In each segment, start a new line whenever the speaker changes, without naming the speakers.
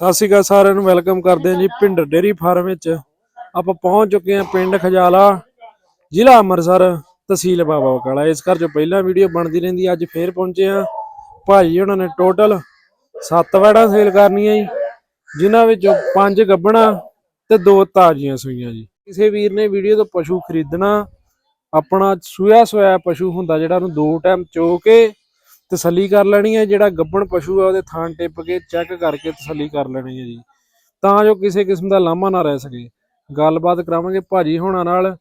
ਸਤਿ ਸ਼੍ਰੀ ਅਕਾਲ ਸਾਰਿਆਂ ਨੂੰ, ਵੈਲਕਮ ਕਰਦੇ ਹਾਂ ਜੀ ਪਿੰਡ ਡੇਰੀ ਫਾਰਮ ਵਿੱਚ। ਆਪਾਂ ਪਹੁੰਚ ਚੁੱਕੇ ਹਾਂ ਪਿੰਡ ਖਜਾਲਾ, ਜ਼ਿਲ੍ਹਾ ਅੰਮ੍ਰਿਤਸਰ, ਤਹਿਸੀਲ ਬਾਬਾ ਬਕਾਲਾ। ਇਸ ਘਰ ਚ ਪਹਿਲਾਂ ਵੀਡੀਓ ਬਣਦੀ ਰਹਿੰਦੀ ਅੱਜ ਫੇਰ ਪਹੁੰਚੇ ਆ ਭਾਈ ਉਹਨਾਂ ਨੇ ਟੋਟਲ 7 ਵੈੜਾਂ ਸੇਲ ਕਰਨੀਆਂ ਜੀ, ਜਿਨ੍ਹਾਂ ਵਿੱਚੋਂ 5 ਗੱਬਣਾ ਤੇ 2 ਤਾਜ਼ੀਆਂ ਸੂਈਆਂ ਜੀ। ਕਿਸੇ ਵੀਰ ਨੇ ਵੀਡੀਓ ਤੋਂ ਪਸ਼ੂ ਖਰੀਦਣਾ, ਆਪਣਾ ਸੂਇਆ ਸੋਇਆ ਪਸ਼ੂ ਹੁੰਦਾ ਜਿਹੜਾ ਉਹਨੂੰ ਦੋ ਟਾਈਮ ਚੋ ਕੇ ਤਸੱਲੀ ਕਰ ਲੈਣੀ ਹੈ ਜਿਹੜਾ ਗੱਬਣ ਪਸ਼ੂ ਹੈ ਉਹਦੇ ਥਾਂ ਟਿੱਪ ਕੇ ਚੈੱਕ ਕਰਕੇ ਤਸੱਲੀ ਕਰ ਲੈਣੀ ਹੈ ਜੀ। ਤਾਂ ਜੋ ਕਿਸੇ ਕਿਸਮ ਦਾ ਲਾਮਾ ਨਾ ਰਹਿ ਸਕੇ। ਗੱਲਬਾਤ ਕਰਾਵਾਂਗੇ ਭਾਜੀ ਹੋਣਾ ਨਾਲ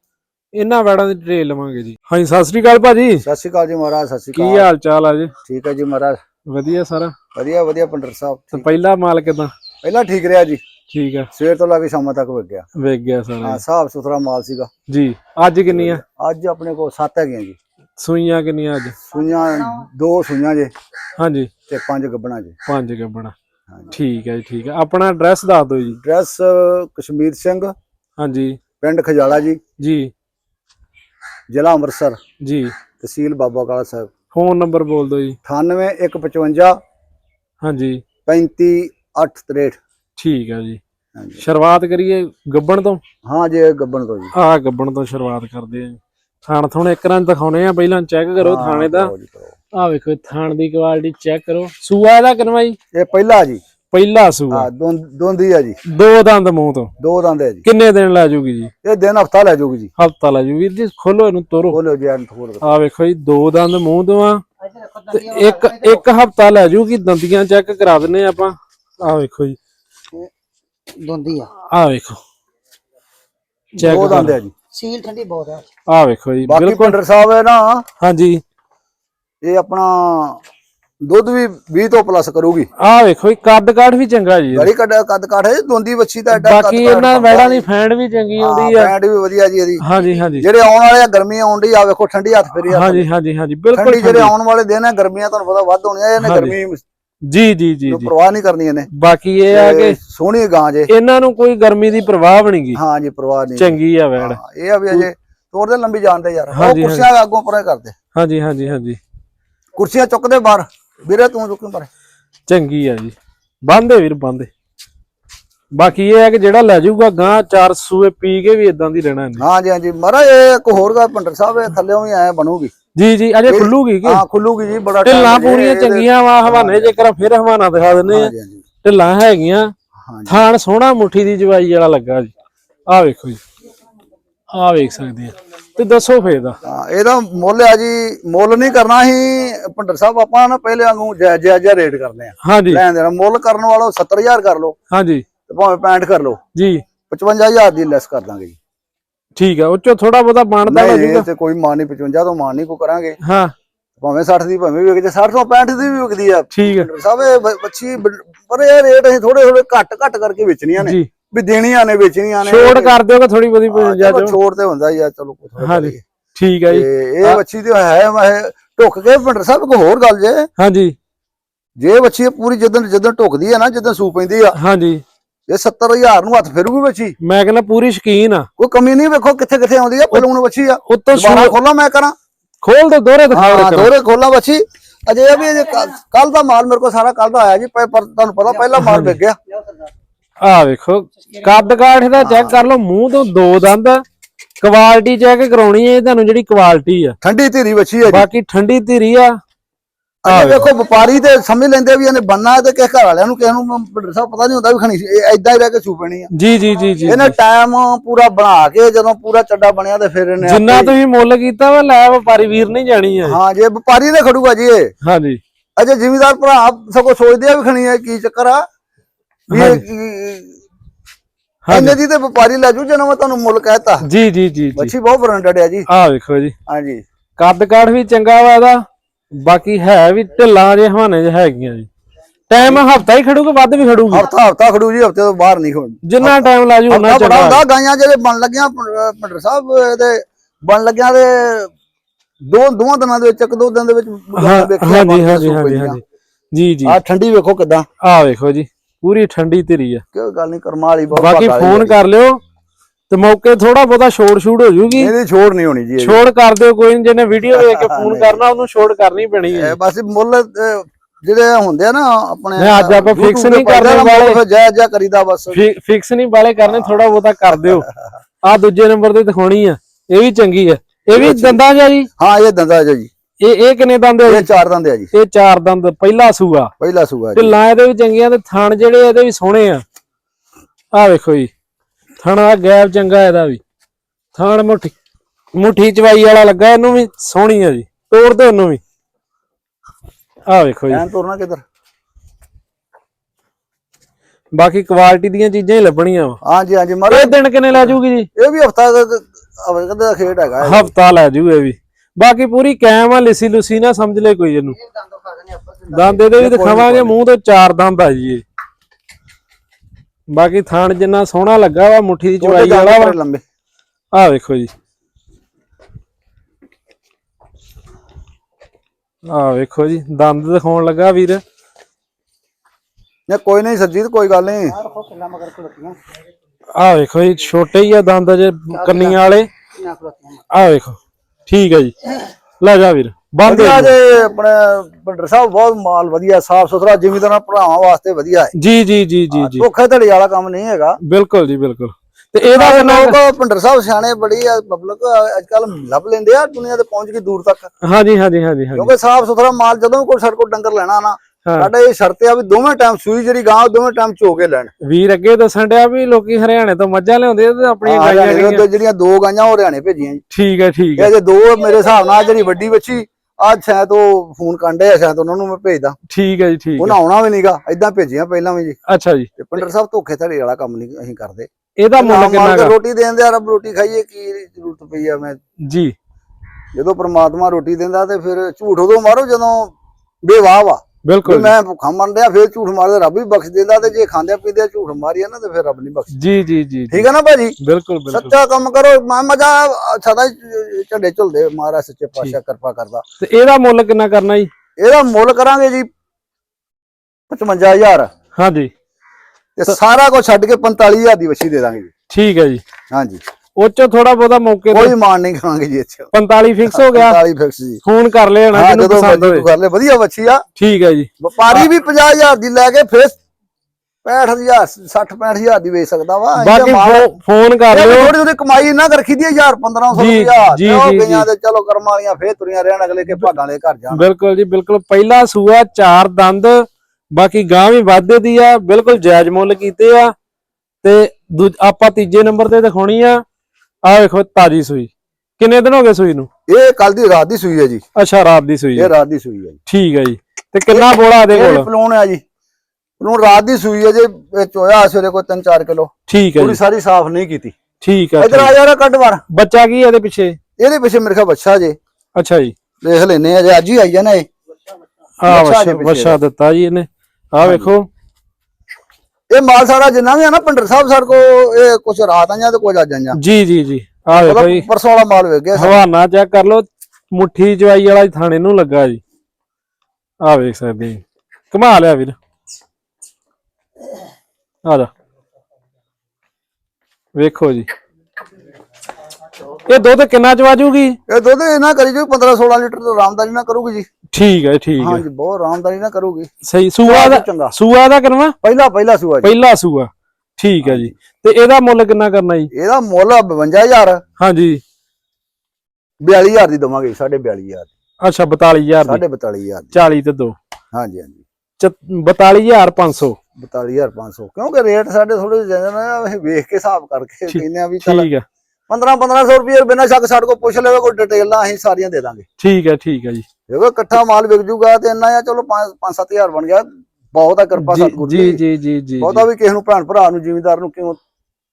ਇਹਨਾਂ ਵੈੜਾਂ ਦੀ ਡਿਟੇਲ ਲਵਾਂਗੇ ਜੀ। ਹਾਂਜੀ ਸਤਿ ਸ੍ਰੀ ਅਕਾਲ ਭਾਜੀ।
ਸਤਿ ਸ਼੍ਰੀ ਅਕਾਲ ਜੀ ਮਹਾਰਾਜ ਸਤਿ ਸ਼੍ਰੀ
ਕੀ
ਅਕਾਲ।
ਹਾਲ ਚਾਲ ਆ ਜੀ?
ਠੀਕ ਹੈ ਜੀ ਮਹਾਰਾਜ।
ਵਧੀਆ ਸਾਰਾ?
ਵਧੀਆ ਵਧੀਆ ਪੰਡਰ ਸਾਹਿਬ
ਤੇ ਪਹਿਲਾ ਮਾਲ ਕਿਦਾਂ?
ਪਹਿਲਾਂ ਠੀਕ ਰਿਹਾ ਜੀ।
ਠੀਕ ਆ।
ਸਵੇਰ ਤੋਂ ਲੈ ਕੇ ਸ਼ਾਮਾਂ ਤੱਕ ਵਿਕ ਗਿਆ।
ਵੇਖ ਗਿਆ ਸਾਰਾ
ਹਾਂ ਸਾਫ਼ ਸੁਥਰਾ ਮਾਲ ਸੀਗਾ।
ਜੀ ਅੱਜ ਕਿੰਨੀਆਂ
ਅੱਜ ਆਪਣੇ ਕੋਲ ਸੱਤ ਹੈਗੀਆਂ ਜੀ।
ਸੂਈਆਂ ਕਿੰਨੀਆਂ ਅੱਜ?
ਸੂਈਆਂ ਦੋ ਸੂਈਆਂ ਜੇ
ਹਾਂਜੀ।
ਤੇ ਪੰਜ ਗੱਬਣਾ ਜੇ।
ਪੰਜ ਗੱਬਣਾ। ਠੀਕ ਹੈ ਜੀ ਠੀਕ ਹੈ। ਆਪਣਾ ਐਡਰੈਸ ਦੱਸ ਦਿਓ ਜੀ।
ਡਰੈਸ ਕਸ਼ਮੀਰ ਸਿੰਘ
ਹਾਂਜੀ।
ਪਿੰਡ ਖਜਾਲਾ ਜੀ।
ਜੀ।
ਜ਼ਿਲ੍ਹਾ ਅੰਮ੍ਰਿਤਸਰ।
ਜੀ।
ਤਹਿਸੀਲ ਬਾਬਾ ਕਾਲਾ ਸਾਹਿਬ।
ਫੋਨ ਨੰਬਰ ਬੋਲ ਦਿਓ ਜੀ।
98155
ਹਾਂਜੀ।
35863
ਠੀਕ ਹੈ ਜੀ। ਸ਼ੁਰੂਆਤ ਕਰੀਏ ਗੱਬਣ ਤੋਂ?
ਹਾਂ ਜੇ ਗੱਬਣ ਤੋਂ ਜੀ।
ਆਹ ਗੱਬਣ ਤੋਂ ਸ਼ੁਰੂਆਤ ਕਰਦੇ ਆਂ ਥਾਣ ਥੋਣੇ ਇੱਕ ਰਾਂ ਦਿਖਾਉਣੇ ਆ ਪਹਿਲਾਂ ਚੈੱਕ ਕਰੋ ਥਾਣੇ ਦਾ।
ਕਰੋ ਜੀ, ਕਰੋ।
ਆਹ ਵੇਖੋ ਥਾਣ ਦੀ ਕੁਆਲਿਟੀ ਚੈੱਕ ਕਰੋ। ਸੂਆ ਇਹਦਾ ਕਿੰਨਾ ਜੀ?
ਇਹ ਪਹਿਲਾ ਜੀ।
ਪਹਿਲਾ ਸੂਆ।
ਹਾਂ ਦੋਂ- ਦੋਂਦੀ ਆ ਜੀ।
ਦੋ ਦੰਦ ਮੂੰਹ ਤੋਂ।
ਦੋ ਦੰਦ ਹੈ ਜੀ।
ਕਿੰਨੇ ਦਿਨ ਲੈ ਜੂਗੀ ਜੀ?
ਇਹ ਦਿਨ ਹਫਤਾ ਲੈ ਜਾਊਗੀ ਜੀ।
ਹਫਤਾ ਲੈ ਜੂ ਵੀਰ ਜੀ ਖੋਲੋ ਇਹਨੂੰ ਤੋਰੋ।
ਬੋਲੋ ਜੀ ਐਨ ਥੋੜ
ਆਹ ਵੇਖੋ ਜੀ ਦੋ ਦੰਦ ਮੂੰਹ ਤੋਂ ਆ। ਤੇ ਇੱਕ ਇੱਕ ਹਫਤਾ ਲੈ ਜੂਗੀ ਦੰਦੀਆਂ ਚੈੱਕ ਕਰਾ ਦਿੰਨੇ ਆ ਆਪਾਂ। ਆਹ ਵੇਖੋ ਜੀ।
ਦੋਂਦੀ ਆ।
ਆਹ ਵੇਖੋ। ਚੈੱਕ
ਦੋ ਦੰਦ ਹੈ ਜੀ।
ਸੀਲ ਠੰਡੀ ਬਹੁਤ ਆ
ਆਹ ਵੇਖੋ ਜੀ
ਬਾਕੀ
ਬਿਲਕੁਲ।
ਸਾਹਿਬ ਹੈ ਨਾ
ਹਾਂਜੀ।
ਇਹ ਆਪਣਾ ਦੁੱਧ ਵੀ 20 ਤੋਂ ਪਲੱਸ ਕਰੂਗੀ।
ਆਹ ਵੇਖੋ ਜੀ ਕੱਦ ਕਾਠ ਵੀ ਚੰਗਾ ਜੀ।
ਬੜੀ ਕੱਦ ਕੱਦ ਕਾਠ ਹੈ ਦੋਂਦੀ ਵੱਛੀ ਦਾ ਐਡਾ
ਬਾਕੀ ਇਹਨਾਂ ਵੈੜਾਂ ਦੀ ਫੈਂਡ ਵੀ ਚੰਗੀ ਆਉਂਦੀ ਆ।
ਪੈਂਟ ਵੀ ਵਧੀਆ ਜੀ ਇਹਦੀ।
ਹਾਂਜੀ ਹਾਂਜੀ।
ਜਿਹੜੇ ਆਉਣ ਵਾਲੇ ਆ ਗਰਮੀ ਆਉਣ ਦੀ ਆ ਵੇਖੋ ਠੰਡੀ ਹੱਥ ਫੇਰੀ ਆ।
ਹਾਂਜੀ ਹਾਂਜੀ ਹਾਂਜੀ ਬਿਲਕੁਲ
ਠੰਡੀ ਜਿਹੜੇ। ਆਉਣ ਵਾਲੇ ਦਿਨ ਆ ਗਰਮੀਆਂ ਤੁਹਾਨੂੰ ਪਤਾ ਵੱਧ ਹੋਣੀਆਂ ਇਹਨੇ। ਗਰਮੀ
ਜੀ ਜੀ ਜੀ ਜੀ
ਪਰਵਾਹ ਨਹੀਂ ਕਰਨੀ ਇਹਨੇ
ਬਾਕੀ ਇਹ ਆ ਕਿ
ਸੋਹਣੀ ਗਾਂ ਜੇ।
ਇਹਨਾਂ ਨੂੰ ਕੋਈ ਗਰਮੀ ਦੀ ਪਰਵਾਹ ਵੀ ਨਹੀਂਗੀ
ਹਾਂ ਜੀ ਪਰਵਾਹ ਨਹੀਂ।
ਚੰਗੀ ਆ ਵੈੜ।
ਹਾਂ, ਇਹ ਆ ਵੀ ਅਜੇ ਦੇ ਲੰਬੀ ਜਾਣਦੇ ਯਾਰ। ਉਹ ਕੁਰਸੀਆਂ ਅੱਗੋਂ ਪਰੇ ਕਰਦੇ।
ਹਾਂਜੀ ਹਾਂਜੀ ਹਾਂਜੀ।
ਕੁਰਸੀਆਂ ਚੁੱਕਦੇ ਬਾਹਰ। ਵੀਰੇ ਤੂੰ ਚੁੱਕੀ ਪਰ।
ਚੰਗੀ ਆ ਜੀ। ਬੰਦੇ ਵੀਰ ਬੰਦੇ ਬਾਕੀ ਇਹ ਹੈ ਕਿ ਜਿਹੜਾ ਲੈ ਜਾਊਗਾ ਗਾਂ ਚਾਰ ਸੂਏ ਪੀ ਕੇ ਵੀ ਇਦਾਂ ਦੀ ਰਹਿਣਾ ਨਹੀਂ
ਹਾਂ ਜੀ ਹਾਂ ਜੀ। ਮਹਾਰਾਜ ਇਹ ਇੱਕ ਹੋਰ ਗੱਲ ਭੰਡਰ ਸਾਹਿਬ ਇਹ ਥੱਲੇੋਂ ਵੀ ਐ ਬਣੂਗੀ।
ਜੀ ਜੀ ਅਜੇ ਖੁੱਲੂਗੀ ਕਿ?
ਹਾਂ ਖੁੱਲੂਗੀ ਜੀ ਬੜਾ
ਢਿੱਲਾਂ ਪੂਰੀਆਂ ਚੰਗੀਆਂ ਵਾ ਹਵਾਨੇ ਜੇਕਰ ਫਿਰ ਹਵਾਨਾ ਦਿਖਾ ਦਿੰਨੇ ਆ ਢਿੱਲਾਂ ਹੈਗੀਆਂ। ਥਾਣ ਸੋਹਣਾ ਮੁੱਠੀ ਦੀ ਜਵਾਈ ਵਾਲਾ ਲੱਗਾ ਜੀ। ਆਹ ਵੇਖੋ ਜੀ। ਆਹ ਵੇਖ ਸਕਦੇ ਆ। ਤੇ ਦੱਸੋ ਫੇਰ ਦਾ
ਹਾਂ ਇਹਦਾ ਮੁੱਲ ਆ ਜੀ ਮੁੱਲ ਨਹੀਂ ਕਰਨਾ ਹੀ ਭੰਡਰ ਸਾਹਿਬ ਆਪਾਂ ਨਾ ਪਹਿਲੇ ਵਾਂਗੂ ਜਾਇਜ਼ ਜਾਇਜ਼ ਰੇਟ ਕਰਨੇ ਆ
ਹਾਂਜੀ।
ਲੈਣ ਦੇਣਾ। ਮੁੱਲ ਕਰਨ ਵਾਲੋ 70000 ਕਰ ਲਓ
ਹਾਂਜੀ।
ਤੇ ਭਾਵੇਂ 65 ਕਰ ਲਓ।
ਜੀ।
55000 ਦੀ ਲੈਸ ਕਰ ਦਾਂਗੇ ਜੀ।
ਠੀਕ ਆ ਉਹ ਚੋਂ ਥੋੜਾ ਬਹੁਤਾ ਬਣਦਾ
ਨਹੀਂ
ਲੱਗੂਗਾ
ਇਹ ਤੇ ਕੋਈ ਮਾਨ ਨਹੀਂ 55 ਤੋਂ ਮਾਨ ਨਹੀਂ ਕੋ ਕਰਾਂਗੇ।
ਹਾਂ।
ਭਾਵੇਂ 60 ਦੀ ਭਾਵੇਂ ਵਿਕ ਜੇ 60 ਤੋਂ 65 ਦੀ ਵੀ ਵਿਕਦੀ ਆ।
ਠੀਕ ਆ।
ਇਹ ਬ- ਬੱਚੀ ਬ- ਪਰ ਇਹ ਰੇਟ ਅਸੀਂ ਥੋੜੇ ਥੋੜੇ ਘੱਟ ਘੱਟ ਕਰਕੇ ਵੇਚਣੀਆਂ ਨੇ।
ਜੀ।
ਵੀ ਦੇਣੀਆਂ ਨੇ ਵੇਚਣੀਆਂ ਨੇ।
ਛੋੜ ਕਰ ਦਿਓਗੇ ਥੋੜੀ ਬਹੁਤੀ
ਹਾਂ,
55
ਚਲੋ
ਚੋਂ
ਛੋੜ ਤੇ ਹੁੰਦਾ ਹੀ ਆ ਚਲੋ ਕੁਛ ਹੋਰ
ਹਾਂਜੀ।
ਕਰੀਏ।
ਠੀਕ ਆ ਜੀ।
ਤੇ ਇਹ ਬੱਚੀ ਤੇ ਹੈ ਮੈਂ ਢੁੱਕ ਕੇ ਭੰਡਰ ਸਾਹਿਬ ਇੱਕ ਹੋਰ ਗੱਲ ਜੇ।
ਹਾਂਜੀ।
ਜੇ ਬੱਚੀ ਪੂਰੀ ਜਦੋਂ ਜਦੋਂ ਢੁੱਕਦੀ ਆ ਨਾ ਜਦੋਂ ਸੂ ਪੈਂਦੀ ਆ।
ਹਾਂਜੀ।
ਇਹ 70000 ਨੂੰ ਹੱਥ ਫੇਰੂਗੀ ਬੱਚੀ?
ਮੈਂ ਕਹਿੰਦਾ ਪੂਰੀ ਸ਼ਕੀਨ ਆ।
ਕੋਈ ਕਮੀ ਨਹੀਂ ਵੇਖੋ ਕਿੱਥੇ ਕਿੱਥੇ ਆਉਂਦੀ ਆ ਪਲੂਣ ਬੱਚੀ ਆ।
ਉੱਤੋਂ
ਦੁਬਾਰਾ ਖੋਲਾਂ ਮੈਂ ਕਰਾਂ।
ਖੋਲ ਦੋ ਦੋਰੇ ਦਿਖਾਓ
ਹਾਂ ਦੋਰੇ ਖੋਲਾਂ ਬੱਚੀ। ਅਜੇ ਇਹ ਵੀ ਕੱਲ ਦਾ ਮਾਲ ਮੇਰੇ ਕੋਲ ਸਾਰਾ ਕੱਲ ਦਾ ਆਇਆ ਜੀ ਪਰ ਤੁਹਾਨੂੰ ਪਤਾ ਪਹਿਲਾ ਮਾਲ ਵਿਕ ਗਿਆ।
ਆ ਵੇਖੋ ਕੱਦ ਕਾਠ ਦਾ ਚੈੱਕ ਕਰ ਲਓ ਮੂੰਹ ਤੋਂ ਦੋ ਦੰਦ ਕੁਆਲਿਟੀ ਚੈੱਕ ਕਰਾਉਣੀ ਹੈ ਤੁਹਾਨੂੰ ਜਿਹੜੀ ਕੁਆਲਿਟੀ ਆ।
ਠੰਡੀ ਧੀਰੀ ਬੱਚੀ ਜੀ।
ਬਾਕੀ ਠੰਡੀ ਧੀਰੀ ਆ
ਅਜੇ ਵੇਖੋ। ਵਪਾਰੀ ਤੇ ਸਮਝ ਲੈਂਦੇ ਵੀ ਇਹਨੇ ਬੰਨਾ ਤੇ ਕਿਸੇ ਘਰ ਵਾਲਿਆਂ ਨੂੰ ਕਿਸੇ ਨੂੰ ਭੰਡਰ ਸਾਹਿਬ ਪਤਾ ਨਹੀਂ ਹੁੰਦਾ ਵੀ ਖਣੀ ਐਦਾਂ ਹੀ ਰਹਿ ਕੇ ਸੂ ਪੈਣੀ ਆ।
ਜੀ ਜੀ ਜੀ ਜੀ
ਇਹਨੇ ਟਾਈਮ ਪੂਰਾ ਬਣਾ ਕੇ ਜਦੋਂ ਪੂਰਾ ਚੱਡਾ ਬਣਿਆ ਤੇ ਫਿਰ ਇਹਨੇ
ਜਿੰਨਾ ਤੁਸੀਂ ਮੁੱਲ ਕੀਤਾ ਵਾ ਲੈ ਵਪਾਰੀ ਵੀਰ ਨਹੀਂ ਜਾਣੀ ਆ
ਹਾਂ ਜੇ ਵਪਾਰੀ ਨੇ ਖੜੂਗਾ ਜੀ ਇਹ।
ਹਾਂਜੀ।
ਅਜੇ ਜ਼ਿਮੀਦਾਰ ਭਰਾ ਸਗੋਂ ਸੋਚਦੇ ਆ ਵੀ ਖਣੀ ਹੈ ਕੀ ਚੱਕਰ ਆ। ਵੀ ਇਹ ਇੰਨੇ ਦੀ ਤੇ ਵਪਾਰੀ ਲੈ ਜੂ ਜਦੋਂ ਮੈਂ ਤੁਹਾਨੂੰ ਮੁੱਲ ਕਹਿਤਾ।
ਜੀ ਜੀ ਜੀ ਜੀ।
ਬੱਚੀ ਬਹੁਤ ਬ੍ਰਾਂਡਡ ਆ ਜੀ।
ਆ ਵੇਖੋ ਜੀ।
ਹਾਂਜੀ।
ਕੱਦ ਕਾਠ ਵੀ ਚੰਗਾ ਵਾ ਇਹਦਾ। ਬਾਕੀ ਹੈ ਵੀ ਢਿੱਲਾਂ ਜੇ ਹਵਾਨੇ ਚ ਹੈਗੀਆਂ ਜੀ। ਟਾਈਮ ਹਫਤਾ ਹੀ ਖੜੂਗਾ ਵੱਧ ਵੀ ਖੜੂਗੀ।
ਹਫਤਾ ਹਫਤਾ ਖੜੂ ਜੀ ਹਫ਼ਤੇ ਤੋਂ ਬਾਹਰ ਨਹੀਂ ਖੜੂ।
ਜਿੰਨਾ ਟਾਈਮ ਲਾ ਜੂ ਉਹਨਾਂ
ਬੜਾ
ਚੰਗਾ।
ਹੁੰਦਾ ਗਾਈਆਂ ਜਿਹੜੇ ਬਣ ਲੱਗੀਆਂ ਭੰਡਰ ਸਾਹਿਬ ਇਹਦੇ ਬਣ ਲੱਗਿਆ ਤੇ ਦੋ ਦੋਵਾਂ ਦਿਨਾਂ ਦੇ ਵਿੱਚ ਇੱਕ ਦੋ ਦਿਨ ਦੇ ਵਿੱਚ
ਹਾਂਜੀ ਹਾਂਜੀ ਹਾਂਜੀ। ਹਾਂਜੀ। ਜੀ ਜੀ।
ਆਹ ਠੰਡੀ ਵੇਖੋ ਕਿਦਾਂ।
ਆ ਵੇਖੋ ਜੀ ਪੂਰੀ ਠੰਡੀ ਧੀਰੀ ਆ।
ਕੋਈ ਗੱਲ ਨਹੀਂ ਕਰਮਾ ਵਾਲੀ ਬਹੁਤ
ਬਾਕੀ ਫੋਨ। ਕਰ ਲਿਓ। ਤੇ ਮੌਕੇ ਥੋੜਾ ਬਹੁਤਾ ਛੋੜ ਛੂੜ ਹੋ ਜੂਗੀ।
ਇਹਦੀ ਛੋੜ ਨਹੀਂ ਹੋਣੀ ਜੀ।
ਛੋੜ ਕਰ ਦਿਓ ਕੋਈ ਨੀ, ਜਿਹਨੇ ਵੀਡੀਓ ਵੇਖ ਕੇ ਫੋਨ ਕਰਨਾ ਉਹਨੂੰ ਛੋੜ ਕਰਨੀ ਪੈਣੀ ਹੈ
ਬਸ ਮੁੱਲ ਜਿਹੜੇ ਹੁੰਦੇ ਆ ਨਾ ਆਪਣੇ
ਨਹੀਂ, ਅੱਜ ਆਪਾਂ
ਤੇ
ਨਹੀਂ ਕਰਨੇ ਵਾਲੇ।
ਫਿਰ ਜੈ ਜੈ ਕਰੀਦਾ ਬਸ।
ਫਿਕਸ ਨਹੀਂ ਵਾਲੇ ਕਰਨੇ ਥੋੜਾ ਬਹੁਤਾ ਕਰ ਦਿਓ। ਆ ਦੂਜੇ ਨੰਬਰ ਤੇ ਦਿਖਾਉਣੀ ਆ ਇਹ ਵੀ ਚੰਗੀ ਆ। ਇਹ ਵੀ ਦੰਦਾਂ ਜਾ ਜੀ?
ਹਾਂ ਇਹ ਦੰਦਾ ਜੀ।
ਇਹ ਇਹ ਕਿੰਨੇ ਦੰਦ ਆ
ਇਹ
ਜੀ
ਚਾਰ ਦੰਦੇ ਆ ਜੀ।
ਇਹ ਚਾਰ ਦੰਦ ਪਹਿਲਾ ਸੂਆ।
ਪਹਿਲਾ ਸੂਆ ਜੀ।
ਢਿੱਲਾਂ ਇਹਦੇ ਵੀ ਚੰਗੀਆਂ ਤੇ ਥਣ ਜਿਹੜੇ ਇਹਦੇ ਵੀ ਸੋਹਣੇ ਆ। ਆ ਵੇਖੋ ਜੀ। ਥਣ ਗੈਪ ਚੰਗਾ ਇਹਦਾ ਵੀ। ਥਣ ਮੁੱਠੀ ਮੁੱਠੀ ਚਵਾਈ ਵਾਲਾ ਲੱਗਾ ਇਹਨੂੰ ਵੀ ਸੋਹਣੀ ਆ ਜੀ ਤੋੜ ਦੇ ਉਹਨੂੰ ਵੀ। ਆ ਵੇਖੋ ਜੀ।
ਐਨ ਤੁਰਨਾ ਕਿੱਧਰ?
ਬਾਕੀ ਕੁਆਲਿਟੀ ਦੀਆਂ ਚੀਜ਼ਾਂ ਹੀ ਲੱਭਣੀਆਂ ਵਾ।
ਹਾਂਜੀ ਹਾਂਜੀ ਮਾਰੇ
ਇਹ ਦਿਨ ਕਿੰਨੇ ਲੈ ਜੂਗੀ ਜੀ?
ਇਹ ਵੀ ਹਫਤਾ ਅਵਰ ਦਾ ਖੇਡ ਹੈਗਾ।
ਹਫਤਾ ਲੈ ਜੂ ਇਹ ਵੀ। ਬਾਕੀ ਪੂਰੀ ਕੈਮ ਆ ਲਿਸੀ ਲੁਸੀ ਨਾ ਸਮਝ ਲੈ ਕੋਈ ਇਹਨੂੰ।
ਇਹ ਦੰਦ
ਇਹਦੇ ਵੀ ਦਿਖਾਵਾਂਗੇ ਮੂੰਹ ਤੋਂ ਚਾਰ ਦੰਦ ਆ ਜੀ ਇਹ। ਬਾਕੀ ਥਾਣ ਜਿੰਨਾ ਸੋਹਣਾ ਲੱਗਾ ਵਾ ਮੁੱਠੀ ਦੀ ਚਵਾਈ ਵਾਲਾ ਵਾ।
ਲੰਬੇ।
ਆ ਵੇਖੋ ਜੀ। ਆ ਵੇਖੋ ਜੀ ਦੰਦ ਦਿਖਾਉਣ ਲੱਗਾ ਵੀਰ।
ਨੇ ਕੋਈ ਨਹੀਂ ਸਰਜੀਤ ਕੋਈ ਗੱਲ ਨਹੀਂ।
ਆਹ
ਵੇਖੋ ਜੀ ਛੋਟੇ ਹੀ ਆ ਦੰਦ ਅਜੇ ਕੰਨੀਆਂ ਵਾਲੇ।
ਕਿੰਨਾ ਖਲੋਤੀਆਂ।
ਆ ਵੇਖੋ ਠੀਕ ਹੈ ਜੀ। ਲੈ ਜਾ ਵੀਰ। ਬੰਦ
ਵਧੀਆ ਜੇ। ਆਪਣੇ ਬੰਡਰ ਸਾਹਿਬ ਬਹੁਤ ਮਾਲ ਵਧੀਆ ਸਾਫ਼ ਸੁਥਰਾ ਜ਼ਿਮੀਦਾਰਾਂ ਭਰਾਵਾਂ ਵਾਸਤੇ ਵਧੀਆ ਹੈ।
ਜੀ ਜੀ ਜੀ ਜੀ ਜੀ।
ਧੋਖੇ ਧੜੀ ਵਾਲਾ ਕੰਮ ਨਹੀਂ ਹੈਗਾ।
ਬਿਲਕੁਲ ਜੀ ਬਿਲਕੁਲ। ਤੇ ਇਹਦਾ
ਲੋਕ ਭੰਡਰ ਸਾਹਿਬ ਸਿਆਣੇ ਬੜੀ ਆ ਪਬਲਿਕ ਅੱਜ ਕੱਲ ਲੱਭ ਲੈਂਦੇ ਆ ਦੁਨੀਆ ਤੇ ਪਹੁੰਚ ਗਈ ਦੂਰ ਤੱਕ।
ਹਾਂਜੀ ਹਾਂਜੀ ਹਾਂਜੀ
ਕਿਉਂਕਿ ਸਾਫ਼ ਸੁਥਰਾ ਮਾਲ ਜਦੋਂ ਕੋਈ ਸਾਡੇ ਕੋਲ ਡੰਗਰ ਲੈਣਾ ਨਾ। ਸਾਡਾ ਇਹ ਸ਼ਰਤ ਆ ਵੀ ਦੋਵੇਂ ਟਾਈਮ ਸੂਈ ਜਿਹੜੀ ਗਾਂ ਦੋਵੇਂ ਟਾਈਮ ਚੋ ਕੇ ਲੈਣ।
ਵੀਰ ਅੱਗੇ ਦੱਸਣ ਡਿਆ ਵੀ ਲੋਕੀ ਹਰਿਆਣੇ ਤੋਂ ਮੱਝਾਂ ਲਿਆਉਂਦੇ ਆ ਤੇ ਆਪਣੀਆਂ ਗਾਈਆਂ
ਜਿਹੜੀਆਂ ਦੋ ਗਾਈਆਂ ਉਹ ਹਰਿਆਣੇ ਭੇਜੀਆਂ ਜੀ।
ਠੀਕ ਹੈ ਠੀਕ ਹੈ।
ਜੇ ਦੋ ਮੇਰੇ ਹਿਸਾਬ ਨਾਲ ਜਿਹੜੀ ਵੱਡੀ ਬੱਚੀ ਅੱਜ ਸ਼ਾਇਦ ਉਹ ਫੋਨ ਕੰਡੇ ਆ ਸ਼ਾਇਦ ਉਹਨਾਂ ਨੂੰ ਮੈਂ ਭੇਜਦਾ।
ਠੀਕ ਹੈ ਜੀ ਠੀਕ ਹੈ।
ਉਹਨਾਂ ਆਉਣਾ ਵੀ ਨਹੀਂਗਾ ਐਦਾਂ ਭੇਜੀਆਂ ਪਹਿਲਾਂ ਵੀ ਜੀ।
ਅੱਛਾ ਜੀ।
ਤੇ ਪੰਡਰ ਸਾਹਿਬ ਧੋਖੇ ਧੜੀ ਵਾਲਾ ਕੰਮ ਨਹੀਂ ਅਸੀਂ ਕਰਦੇ।
ਇਹਦਾ ਮੁੱਲ ਕਿੰਨਾ ਗਾ
ਰੋਟੀ ਦੇਣ ਦੇ ਆ ਰੱਬ ਰੋਟੀ ਖਾਈਏ ਕੀ ਜ਼ਰੂਰਤ ਪਈ ਆ ਮੈਂ।
ਜੀ।
ਜਦੋਂ ਪ੍ਰਮਾਤਮਾ ਰੋਟੀ ਦਿੰਦਾ ਤੇ ਫਿਰ ਝੂਠ ਉਦੋਂ ਮਾਰੋ ਜਦੋਂ ਬੇਵਾਹ ਵੀ।
ਬਿਲਕੁਲ
ਮੈਂ ਭੁੱਖਾ ਰਿਹਾ ਫਿਰ ਝੂਠ ਮਾਰਦਾ ਰੱਬ ਵੀ ਬਖਸ਼ ਦਿੰਦਾ ਤੇ ਜੇ ਖਾਂਦੇ ਪੀਂਦੇ ਝੂਠ ਮਾਰੀਏ ਨਾ ਤੇ ਫਿਰ ਰੱਬ ਨਹੀਂ ਬਖਸ਼
ਜੀ ਜੀ ਜੀ
ਠੀਕ ਹੈ ਨਾ ਭਾਜੀ?
ਬਿਲਕੁਲ ਬਿਲਕੁਲ।
ਸੱਚਾ ਕੰਮ ਕਰੋ ਮੈਂ ਮਜ਼ਾ ਸਦਾ ਝੰਡੇ ਝੁਲਦੇ ਮਹਾਰਾਜ ਸੱਚੇ ਪਾਤਸ਼ਾਹ ਕਿਰਪਾ ਕਰਦਾ।
ਤੇ ਇਹਦਾ ਮੁੱਲ ਕਿੰਨਾ ਕਰਨਾ ਜੀ?
ਇਹਦਾ ਮੁੱਲ ਕਰਾਂਗੇ ਜੀ 55000
ਹਾਂਜੀ।
ਤੇ ਸਾਰਾ ਕੁਝ ਛੱਡ ਕੇ 45000 ਦੀ ਵਛੀ ਦੇ ਦਾਂਗੇ ਜੀ।
ਠੀਕ ਹੈ ਜੀ।
ਹਾਂਜੀ।
ਉਹ ਚੋਂ ਥੋੜਾ ਬਹੁਤਾ ਮੌਕੇ ਤੇ
ਕੋਈ ਮਾਨ ਨਹੀਂ ਕਰਾਂਗੇ ਜੀ ਇੱਥੇ
45 ਫਿਕਸ ਹੋ ਗਿਆ।
45 ਫਿਕਸ ਜੀ।
ਫੋਨ ਕਰ ਲੈਣਾ
ਹਾਂ
ਜਿਹਨੂੰ ਪਸੰਦ ਹੋਵੇ
ਕਰ ਲੈ ਵਧੀਆ ਵੱਛੀ ਆ।
ਠੀਕ ਹੈ ਜੀ।
ਵਪਾਰੀ ਵੀ 50000 ਦੀ ਲੈ ਕੇ ਫਿਰ 65000 60 65000 ਦੀ ਵੇਚ ਸਕਦਾ ਵਾ।
ਬਾਕੀ ਫੋਨ ਕਰ ਲਿਓ।
ਥੋੜੀ ਥੋੜੀ ਕਮਾਈ ਇਹਨਾਂ ਕਰ ਰੱਖੀ ਦੀ 1000 1500
ਜੀ,
ਰੁਪਇਆ
ਜੀ,
ਤੇ ਉਹ
ਜੀ,
ਗਈਆਂ ਤੇ ਚਲੋ ਕਰਮਾਂ ਵਾਲੀਆਂ ਫੇਰ ਤੁਰੀਆਂ ਰਹਿਣ ਅਗਲੇ ਕੇ ਭਾਗਾਂ ਵਾਲੇ ਘਰ ਜਾਣ।
ਬਿਲਕੁਲ ਜੀ ਬਿਲਕੁਲ। ਪਹਿਲਾ ਸੂਆ ਚਾਰ ਦੰਦ ਬਾਕੀ ਗਾਂ ਵੀ ਵਾਧੇ ਦੀ ਆ। ਬਿਲਕੁਲ ਜਾਇਜ਼ ਮੁੱਲ ਕੀਤੇ ਆ। ਤੇ ਆਪਾਂ ਤੀਜੇ ਨੰਬਰ ਤੇ ਦਿਖਾਉਣੀ ਆ। ਆ ਵੇਖੋ ਤਾਜੀ ਸੂਈ। ਕਿੰਨੇ ਦਿਨ ਹੋ ਗਏ ਸੂਈ ਨੂੰ?
ਇਹ ਕੱਲ ਦੀ ਰਾਤ ਦੀ ਸੂਈ ਹੈ ਜੀ।
ਅੱਛਾ ਰਾਤ ਦੀ ਸੂਈ
ਇਹ
ਆ।
ਰਾਤ ਦੀ ਸੂਈ ਹੈ ਜੀ।
ਠੀਕ ਹੈ ਜੀ। ਤੇ ਕਿੰਨਾ ਬੋਲਾ ਇਹਦੇ
ਇਹ
ਕੋਲ?
ਪਲੂਣ ਹੈ ਜੀ। ਪਲੂਣ ਰਾਤ ਦੀ ਸੂਈ ਹੈ ਜੀ। ਇਹ ਚੋਇਆ ਸਵੇਰੇ ਕੋਈ 3-4 ਕਿਲੋ।
ਠੀਕ ਹੈ
ਪੂਰੀ
ਜੀ
ਸਾਰੀ ਸਾਫ਼ ਨਹੀਂ ਕੀਤੀ।
ਠੀਕ ਹੈ
ਇਧਰ ਆ ਯਾਰ ਕੱਢ ਵਾਰ।
ਬੱਚਾ ਕੀ ਹੈ ਇਹਦੇ ਪਿੱਛੇ?
ਇਹਦੇ ਪਿੱਛੇ ਮੇਰੇ ਖਾ ਬੱਚਾ ਜੇ।
ਅੱਛਾ ਜੀ।
ਦੇਖ ਲੈਨੇ ਆ ਜੇ ਅੱਜ ਹੀ ਆਈ ਇਹ।
ਆ
ਬੱਚਾ
ਵਛਾ
ਇਹਦੇ ਪਿੱਛੇ
ਵਛਾ ਦਿੱਤਾ ਜੀ ਇਹਨੇ। ਆ ਵੇਖੋ।
ਇਹ ਮਾਲ ਸਾਰਾ ਜਿੰਨਾ ਵੀ ਆ ਨਾ ਭੰਡਰ ਸਾਹਿਬ ਸਾਡੇ ਕੋ ਇਹ ਕੁਝ ਰਾਤ ਆਈਆਂ ਤੇ ਕੁਝ ਅੱਜ ਆਈਆਂ।
ਜੀ ਜੀ ਜੀ। ਆ ਵੇਖੋ ਜੀ।
ਪਰਸੋਂ ਵਾਲਾ ਮਾਲ ਵੇਖ ਗਿਆ
ਹਵਾਨਾ ਚੈੱਕ ਕਰ ਲਓ ਮੁੱਠੀ ਚਵਾਈ ਵਾਲਾ ਥਾਣੇ ਨੂੰ ਲੱਗਾ ਜੀ। ਆ ਵੇਖ ਸਕਦੇ ਜੀ। ਕਮਾ ਲਿਆ ਵੀਰ। ਆ ਜਾ। ਵੇਖੋ ਜੀ। ਇਹ ਦੁੱਧ ਕਿੰਨਾ ਚਵਾ ਜੂਗੀ
ਇਹ ਦੁੱਧ ਇਹ ਨਾ ਕਰੀ ਜੋ 15 16 ਲੀਟਰ ਤੋਂ ਆਰਾਮਦਾਰੀ ਨਾ ਕਰੂਗੀ ਜੀ।
ਠੀਕ ਹੈ ਠੀਕ ਹੈ।
ਹਾਂਜੀ ਬਹੁਤ ਆਰਾਮਦਾਰੀ ਨਾ ਕਰੂਗੀ।
ਸਹੀ ਸੂਆ ਦਾ
ਚੰਗਾ।
ਸੂਆ ਦਾ ਕਰਨਾ?
ਪਹਿਲਾ ਪਹਿਲਾ ਸੂਆ ਜੀ।
ਪਹਿਲਾ ਸੂਆ। ਠੀਕ ਹੈ ਜੀ। ਤੇ ਇਹਦਾ ਮੁੱਲ ਕਿੰਨਾ ਕਰਨਾ ਜੀ?
ਇਹਦਾ ਮੁੱਲ 52000
ਹਾਂਜੀ।
42000 ਦੀ ਦਵਾਂਗੇ 42500
ਅੱਛਾ 42000 ਦੀ।
42500 ਦੀ।
40 ਤੇ 2
ਹਾਂਜੀ ਹਾਂਜੀ।
42500
42500 ਕਿਉਂਕਿ ਰੇਟ ਸਾਡੇ ਥੋੜੇ ਜਿਹੇ ਨਾ ਅਸੀਂ ਵੇਖ ਕੇ ਹਿਸਾਬ ਕਰਕੇ ਕਹਿੰਦੇ ਆ ਵੀ ਚੱਲ
ਠੀਕ ਹੈ।
15 1500 ਰੁਪਏ ਬਿਨਾਂ ਸ਼ੱਕ ਸਾਡੇ ਕੋਲ ਪੁੱਛ ਲਵੇ ਕੋਈ ਡਿਟੇਲ ਨਾ ਅਸੀਂ ਸਾਰੀਆਂ ਦੇ ਦਾਂਗੇ।
ਠੀਕ ਹੈ ਠੀਕ ਹੈ ਜੀ।
ਦੇਖੋ ਇਕੱਠਾ ਮਾਲ ਵਿਕ ਜੂਗਾ ਤੇ ਇੰਨਾ ਆ ਚਲੋ 5 5-7000 ਬਣ ਗਿਆ। ਬਹੁਤ ਆ ਕਿਰਪਾ ਸਤਿਗੁਰੂ
ਜੀ ਜੀ ਜੀ ਜੀ
ਬਹੁਤਾ ਵੀ ਕਿਸੇ ਨੂੰ ਭੈਣ ਭਰਾ ਨੂੰ ਜ਼ਿਮੀਦਾਰ ਨੂੰ ਕਿਉਂ?